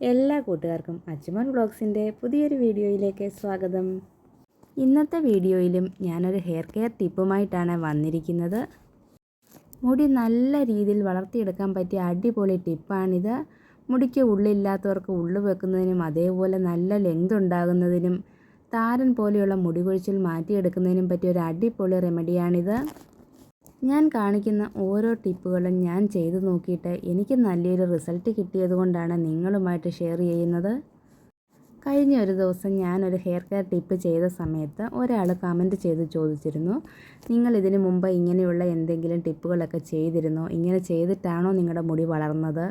എല്ലാ കൂട്ടുകാർക്കും അച്ചുമോൻ വ്ളോഗ്സിന്റെ പുതിയൊരു വീഡിയോയിലേക്ക് സ്വാഗതം. ഇന്നത്തെ വീഡിയോയിലും ഞാനൊരു ഹെയർ കെയർ ടിപ്പുമായിട്ടാണ് വന്നിരിക്കുന്നത്. മുടി നല്ല രീതിയിൽ വളർത്തിയെടുക്കാൻ പറ്റിയ അടിപൊളി ടിപ്പാണിത്. മുടിക്ക് ഉള്ളില്ലാത്തവർക്ക് ഉള്ളു വെക്കുന്നതിനും അതേപോലെ നല്ല ലെങ്ത് ഉണ്ടാകുന്നതിനും താരൻ പോലെയുള്ള മുടി കൊഴിച്ചിൽ മാറ്റിയെടുക്കുന്നതിനും പറ്റിയ ഒരു അടിപൊളി റെമഡിയാണിത്. ഞാൻ കാണിക്കുന്ന ഓരോ ടിപ്പുകളും ഞാൻ ചെയ്തു നോക്കിയിട്ട് എനിക്ക് നല്ലൊരു റിസൾട്ട് കിട്ടിയതുകൊണ്ടാണ് നിങ്ങളുമായിട്ട് ഷെയർ ചെയ്യുന്നത്. കഴിഞ്ഞ ഒരു ദിവസം ഞാനൊരു ഹെയർ കെയർ ടിപ്പ് ചെയ്ത സമയത്ത് ഒരാൾ കമന്റ് ചെയ്ത് ചോദിച്ചിരുന്നു നിങ്ങൾ ഇതിനു മുമ്പ് ഇങ്ങനെയുള്ള എന്തെങ്കിലും ടിപ്പുകളൊക്കെ ചെയ്തിരുന്നോ? ഇങ്ങനെ ചെയ്തിട്ടാണോ നിങ്ങളുടെ മുടി വളർന്നത്?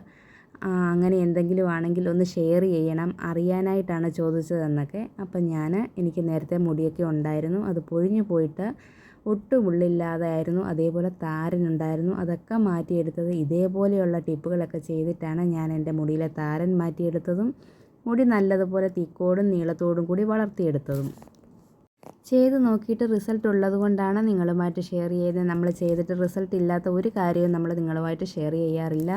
അങ്ങനെ എന്തെങ്കിലും ആണെങ്കിൽ ഒന്ന് ഷെയർ ചെയ്യണം അറിയാനായിട്ടാണ് ചോദിച്ചതെന്നൊക്കെ. അപ്പം ഞാൻ എനിക്ക് നേരത്തെ മുടിയൊക്കെ ഉണ്ടായിരുന്നു അത് പൊഴിഞ്ഞു പോയിട്ട് ഒട്ടും ഉള്ളില്ലാതായിരുന്നു അതേപോലെ താരനുണ്ടായിരുന്നു. അതൊക്കെ മാറ്റിയെടുത്തത് ഇതേപോലെയുള്ള ടിപ്പുകളൊക്കെ ചെയ്തിട്ടാണ് ഞാൻ എന്റെ മുടിയിലെ താരൻ മാറ്റിയെടുത്തതും മുടി നല്ലതുപോലെ തിക്കോടും നീളത്തോടും കൂടി വളർത്തിയെടുത്തതും. ചെയ്ത് നോക്കിയിട്ട് റിസൾട്ട് ഉള്ളത് കൊണ്ടാണ് നിങ്ങളുമായിട്ട് ഷെയർ ചെയ്യുന്നത് നമ്മൾ ചെയ്തിട്ട് റിസൾട്ട് ഇല്ലാത്ത ഒരു കാര്യവും നമ്മൾ നിങ്ങളുമായിട്ട് ഷെയർ ചെയ്യാറില്ല.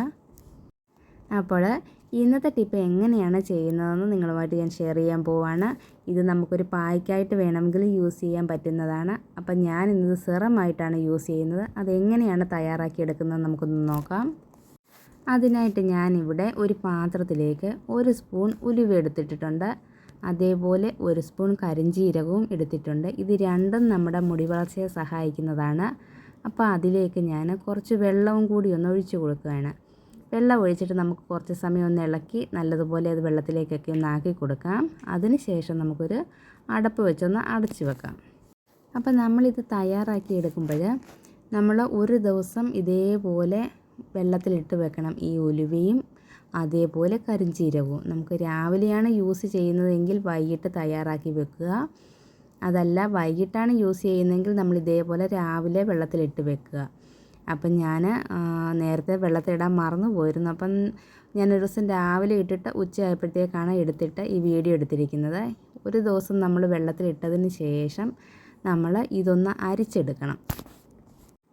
അപ്പോൾ ഇന്നത്തെ ടിപ്പ് എങ്ങനെയാണ് ചെയ്യുന്നതെന്ന് നിങ്ങളുമായിട്ട് ഞാൻ ഷെയർ ചെയ്യാൻ പോവാണ്. ഇത് നമുക്കൊരു പായ്ക്കായിട്ട് വേണമെങ്കിൽ യൂസ് ചെയ്യാൻ പറ്റുന്നതാണ്. അപ്പം ഞാൻ ഇന്നത് സിറമായിട്ടാണ് യൂസ് ചെയ്യുന്നത്. അതെങ്ങനെയാണ് തയ്യാറാക്കിയെടുക്കുന്നത് നമുക്കൊന്ന് നോക്കാം. അതിനായിട്ട് ഞാനിവിടെ ഒരു പാത്രത്തിലേക്ക് ഒരു സ്പൂൺ ഉലുവ എടുത്തിട്ടിട്ടുണ്ട്. അതേപോലെ ഒരു സ്പൂൺ കരിഞ്ചീരകവും എടുത്തിട്ടുണ്ട്. ഇത് രണ്ടും നമ്മുടെ മുടി വളർച്ചയെ സഹായിക്കുന്നതാണ്. അപ്പോൾ അതിലേക്ക് ഞാൻ കുറച്ച് വെള്ളവും കൂടി ഒന്ന് ഒഴിച്ചു കൊടുക്കുകയാണ്. വെള്ളം ഒഴിച്ചിട്ട് നമുക്ക് കുറച്ച് സമയം ഒന്ന് ഇളക്കി നല്ലതുപോലെ അത് വെള്ളത്തിലേക്കൊക്കെ ഒന്ന് ആക്കി കൊടുക്കാം. അതിന് ശേഷം നമുക്കൊരു അടപ്പ് വെച്ചൊന്ന് അടച്ചു വെക്കാം. അപ്പോൾ നമ്മളിത് തയ്യാറാക്കി എടുക്കുമ്പോൾ നമ്മൾ ഒരു ദിവസം ഇതേപോലെ വെള്ളത്തിലിട്ട് വെക്കണം. ഈ ഉലുവയും അതേപോലെ കരിഞ്ചീരകവും. നമുക്ക് രാവിലെയാണ് യൂസ് ചെയ്യുന്നതെങ്കിൽ വൈകിട്ട് തയ്യാറാക്കി വെക്കുക. അതല്ല വൈകിട്ടാണ് യൂസ് ചെയ്യുന്നതെങ്കിൽ നമ്മൾ ഇതേപോലെ രാവിലെ വെള്ളത്തിലിട്ട് വെക്കുക. അപ്പം ഞാൻ നേരത്തെ വെള്ളത്തിലിടാൻ മറന്നു പോയിരുന്നു. അപ്പം ഞാനൊരു ദിവസം രാവിലെ ഇട്ടിട്ട് ഉച്ചയായപ്പോഴത്തേക്കാണ് എടുത്തിട്ട് ഈ വീഡിയോ എടുത്തിരിക്കുന്നത്. ഒരു ദിവസം നമ്മൾ വെള്ളത്തിൽ വെള്ളത്തിലിട്ടതിന് ശേഷം നമ്മൾ ഇതൊന്ന് അരിച്ചെടുക്കണം.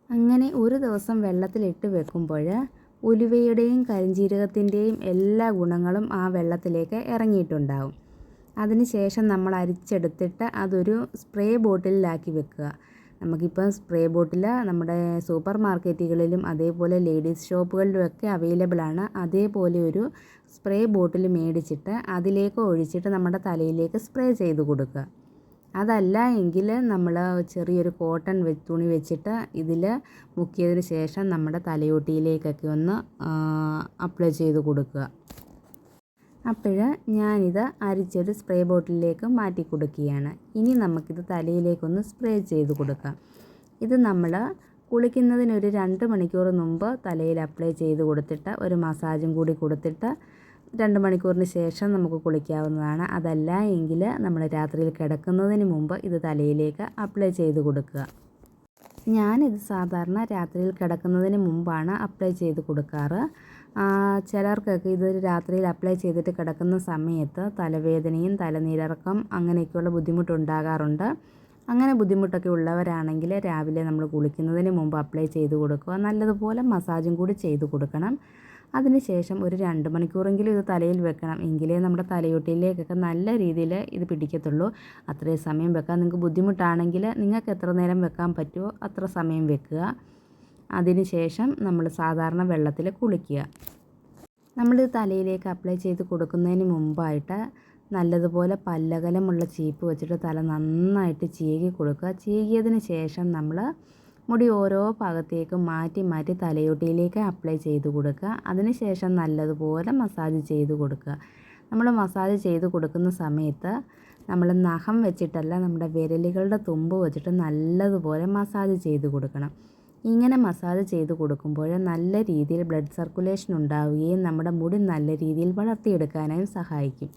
അങ്ങനെ ഒരു ദിവസം വെള്ളത്തിലിട്ട് വെക്കുമ്പോൾ ഉലുവയുടെയും കരിഞ്ജീരകത്തിന്റെയും എല്ലാ ഗുണങ്ങളും ആ വെള്ളത്തിലേക്ക് ഇറങ്ങിയിട്ടുണ്ടാവും. അതിനുശേഷം നമ്മൾ അരിച്ചെടുത്തിട്ട് അതൊരു സ്പ്രേ ബോട്ടിലാക്കി വെക്കുക. നമുക്കിപ്പം സ്പ്രേ ബോട്ടിൽ നമ്മുടെ സൂപ്പർ മാർക്കറ്റുകളിലും അതേപോലെ ലേഡീസ് ഷോപ്പുകളിലുമൊക്കെ അവൈലബിൾ ആണ്. അതേപോലെ ഒരു സ്പ്രേ ബോട്ടിൽ മേടിച്ചിട്ട് അതിലേക്ക് ഒഴിച്ചിട്ട് നമ്മുടെ തലയിലേക്ക് സ്പ്രേ ചെയ്ത് കൊടുക്കുക. അതല്ല എങ്കിൽ നമ്മൾ ചെറിയൊരു കോട്ടൺ തുണി വെച്ചിട്ട് ഇതിൽ മുക്കിയതിന് ശേഷം നമ്മുടെ തലയോട്ടിയിലേക്കൊക്കെ ഒന്ന് അപ്ലൈ ചെയ്ത് കൊടുക്കുക. അപ്പോൾ ഞാനിത് അരിച്ചൊരു സ്പ്രേ ബോട്ടിലേക്ക് മാറ്റി കൊടുക്കുകയാണ്. ഇനി നമുക്കിത് തലയിലേക്കൊന്ന് സ്പ്രേ ചെയ്ത് കൊടുക്കാം. ഇത് നമ്മൾ കുളിക്കുന്നതിനൊരു രണ്ട് മണിക്കൂർ മുമ്പ് തലയിൽ അപ്ലൈ ചെയ്ത് കൊടുത്തിട്ട് ഒരു മസാജും കൂടി കൊടുത്തിട്ട് രണ്ട് മണിക്കൂറിന് ശേഷം നമുക്ക് കുളിക്കാവുന്നതാണ്. അതല്ല എങ്കിൽ നമ്മൾ രാത്രിയിൽ കിടക്കുന്നതിന് മുമ്പ് ഇത് തലയിലേക്ക് അപ്ലൈ ചെയ്ത് കൊടുക്കുക. ഞാനിത് സാധാരണ രാത്രിയിൽ കിടക്കുന്നതിന് മുമ്പാണ് അപ്ലൈ ചെയ്ത് കൊടുക്കാറ്. ചിലർക്കൊക്കെ ഇതൊരു രാത്രിയിൽ അപ്ലൈ ചെയ്തിട്ട് കിടക്കുന്ന സമയത്ത് തലവേദനയും തലനീരിറക്കം അങ്ങനെയൊക്കെയുള്ള ബുദ്ധിമുട്ടുണ്ടാകാറുണ്ട്. അങ്ങനെ ബുദ്ധിമുട്ടൊക്കെ ഉള്ളവരാണെങ്കിൽ രാവിലെ നമ്മൾ കുളിക്കുന്നതിന് മുമ്പ് അപ്ലൈ ചെയ്ത് കൊടുക്കുക. നല്ലതുപോലെ മസാജും കൂടി ചെയ്ത് കൊടുക്കണം. അതിനുശേഷം ഒരു രണ്ട് മണിക്കൂറെങ്കിലും ഇത് തലയിൽ വെക്കണം. എങ്കിലേ നമ്മുടെ തലയൊട്ടിയിലേക്കൊക്കെ നല്ല രീതിയിൽ ഇത് പിടിക്കത്തുള്ളൂ. അത്രയും സമയം വെക്കാൻ നിങ്ങൾക്ക് ബുദ്ധിമുട്ടാണെങ്കിൽ നിങ്ങൾക്ക് എത്ര നേരം വെക്കാൻ പറ്റുമോ അത്ര സമയം വെക്കുക. അതിനുശേഷം നമ്മൾ സാധാരണ വെള്ളത്തിൽ കുളിക്കുക. നമ്മൾ തലയിലേക്ക് അപ്ലൈ ചെയ്ത് കൊടുക്കുന്നതിന് മുമ്പായിട്ട് നല്ലതുപോലെ പല്ലകലമുള്ള ചീപ്പ് വെച്ചിട്ട് തല നന്നായിട്ട് ചീകി കൊടുക്കുക. ചീകിയതിന് ശേഷം നമ്മൾ മുടി ഓരോ ഭാഗത്തേക്കും മാറ്റി മാറ്റി തലയോട്ടിയിലേക്ക് അപ്ലൈ ചെയ്ത് കൊടുക്കുക. അതിനുശേഷം നല്ലതുപോലെ മസാജ് ചെയ്ത് കൊടുക്കുക. നമ്മൾ മസാജ് ചെയ്ത് കൊടുക്കുന്ന സമയത്ത് നമ്മൾ നഖം വെച്ചിട്ടല്ല നമ്മുടെ വിരലുകളുടെ തുമ്പ് വെച്ചിട്ട് നല്ലതുപോലെ മസാജ് ചെയ്ത് കൊടുക്കണം. ഇങ്ങനെ മസാജ് ചെയ്ത് കൊടുക്കുമ്പോൾ നല്ല രീതിയിൽ ബ്ലഡ് സർക്കുലേഷൻ ഉണ്ടാവുകയും നമ്മുടെ മുടി നല്ല രീതിയിൽ വളർത്തിയെടുക്കാനായും സഹായിക്കും.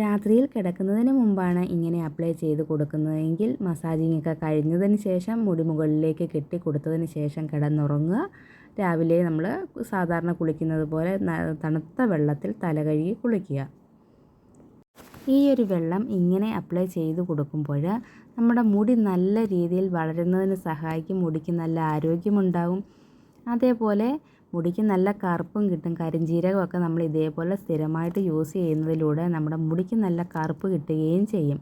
രാത്രിയിൽ കിടക്കുന്നതിന് മുമ്പാണ് ഇങ്ങനെ അപ്ലൈ ചെയ്ത് കൊടുക്കുന്നതെങ്കിൽ മസാജിങ് ഒക്കെ കഴിഞ്ഞതിന് ശേഷം മുടി മുകളിലേക്ക് കെട്ടി കൊടുത്തതിന് ശേഷം കിടന്നുറങ്ങുക. രാവിലെ നമ്മൾ സാധാരണ കുളിക്കുന്നത് പോലെ തണുത്ത വെള്ളത്തിൽ തല കഴുകി കുളിക്കുക. ഈ ഒരു വെള്ളം ഇങ്ങനെ അപ്ലൈ ചെയ്ത് കൊടുക്കുമ്പോൾ നമ്മുടെ മുടി നല്ല രീതിയിൽ വളരുന്നതിന് സഹായിക്കും. മുടിക്ക് നല്ല ആരോഗ്യമുണ്ടാകും അതേപോലെ മുടിക്ക് നല്ല കറുപ്പും കിട്ടും. കരിഞ്ജീരകമൊക്കെ നമ്മൾ ഇതേപോലെ സ്ഥിരമായിട്ട് യൂസ് ചെയ്യുന്നതിലൂടെ നമ്മുടെ മുടിക്ക് നല്ല കറുപ്പ് കിട്ടുകയും ചെയ്യും.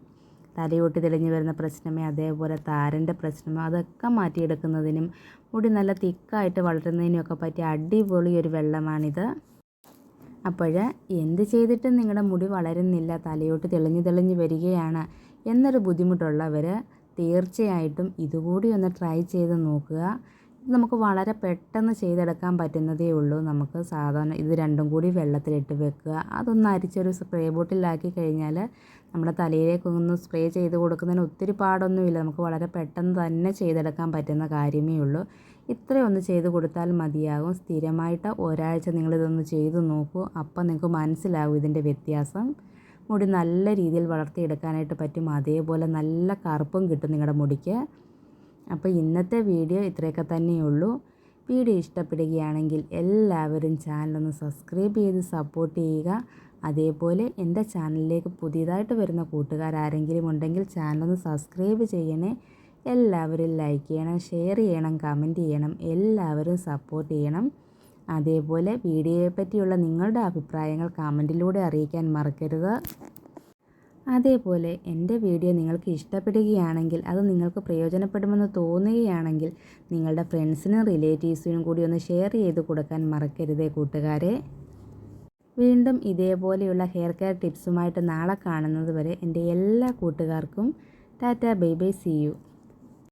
തലയോട്ടി തെളിഞ്ഞു വരുന്ന പ്രശ്നമേ അതേപോലെ താരന്റെ പ്രശ്നമോ അതൊക്കെ മാറ്റിയെടുക്കുന്നതിനും മുടി നല്ല തിക്കായിട്ട് വളരുന്നതിനുമൊക്കെ പറ്റിയ അടിപൊളി ഒരു വെള്ളമാണിത്. അപ്പോൾ എന്ത് ചെയ്തിട്ടും നിങ്ങളുടെ മുടി വളരുന്നില്ല. തലയോട്ട് തെളിഞ്ഞു തെളിഞ്ഞു വരികയാണ്. എന്നൊരു ബുദ്ധിമുട്ടുള്ളവർ തീർച്ചയായിട്ടും ഇതുകൂടി ഒന്ന് ട്രൈ ചെയ്ത് നോക്കുക. ഇത് നമുക്ക് വളരെ പെട്ടെന്ന് ചെയ്തെടുക്കാൻ പറ്റുന്നതേ ഉള്ളൂ. നമുക്ക് സാധാരണ ഇത് രണ്ടും കൂടി വെള്ളത്തിലിട്ട് വെക്കുക. അതൊന്ന് അരിച്ചൊരു സ്പ്രേ ബോട്ടിലാക്കി കഴിഞ്ഞാൽ നമ്മുടെ തലയിലേക്കൊന്ന് സ്പ്രേ ചെയ്ത് കൊടുക്കുന്നതിന് ഒത്തിരി പാടൊന്നുമില്ല. നമുക്ക് വളരെ പെട്ടെന്ന് തന്നെ ചെയ്തെടുക്കാൻ പറ്റുന്ന കാര്യമേ ഉള്ളൂ. ഇത്രയൊന്ന് ചെയ്ത് കൊടുത്താൽ മതിയാകും. സ്ഥിരമായിട്ട് ഒരാഴ്ച നിങ്ങളിതൊന്ന് ചെയ്ത് നോക്കൂ. അപ്പം നിങ്ങൾക്ക് മനസ്സിലാകും ഇതിന്റെ വ്യത്യാസം. മുടി നല്ല രീതിയിൽ വളർത്തിയെടുക്കാനായിട്ട് പറ്റും. അതേപോലെ നല്ല കറുപ്പും കിട്ടും നിങ്ങളുടെ മുടിക്ക്. അപ്പോൾ ഇന്നത്തെ വീഡിയോ ഇത്രയൊക്കെ തന്നെയുള്ളൂ. വീഡിയോ ഇഷ്ടപ്പെടുകയാണെങ്കിൽ എല്ലാവരും ചാനലൊന്ന് സബ്സ്ക്രൈബ് ചെയ്ത് സപ്പോർട്ട് ചെയ്യുക. അതേപോലെ എന്റെ ചാനലിലേക്ക് പുതിയതായിട്ട് വരുന്ന കൂട്ടുകാരാരെങ്കിലും ഉണ്ടെങ്കിൽ ചാനലൊന്ന് സബ്സ്ക്രൈബ് ചെയ്യണേ. എല്ലാവരും ലൈക്ക് ചെയ്യണം ഷെയർ ചെയ്യണം കമന്റ് ചെയ്യണം. എല്ലാവരും സപ്പോർട്ട് ചെയ്യണം. അതേപോലെ വീഡിയോയെ പറ്റിയുള്ള നിങ്ങളുടെ അഭിപ്രായങ്ങൾ കമന്റിലൂടെ അറിയിക്കാൻ മറക്കരുത്. അതേപോലെ എന്റെ വീഡിയോ നിങ്ങൾക്ക് ഇഷ്ടപ്പെടുകയാണെങ്കിൽ അത് നിങ്ങൾക്ക് പ്രയോജനപ്പെടുമെന്ന് തോന്നുകയാണെങ്കിൽ നിങ്ങളുടെ ഫ്രണ്ട്സിനും റിലേറ്റീവ്സിനും കൂടി ഒന്ന് ഷെയർ ചെയ്ത് കൊടുക്കാൻ മറക്കരുതേ കൂട്ടുകാരെ. വീണ്ടും ഇതേപോലെയുള്ള ഹെയർ കെയർ ടിപ്സുമായിട്ട് നാളെ കാണുന്നത് വരെ എന്റെ എല്ലാ കൂട്ടുകാർക്കും tata bye bye see you.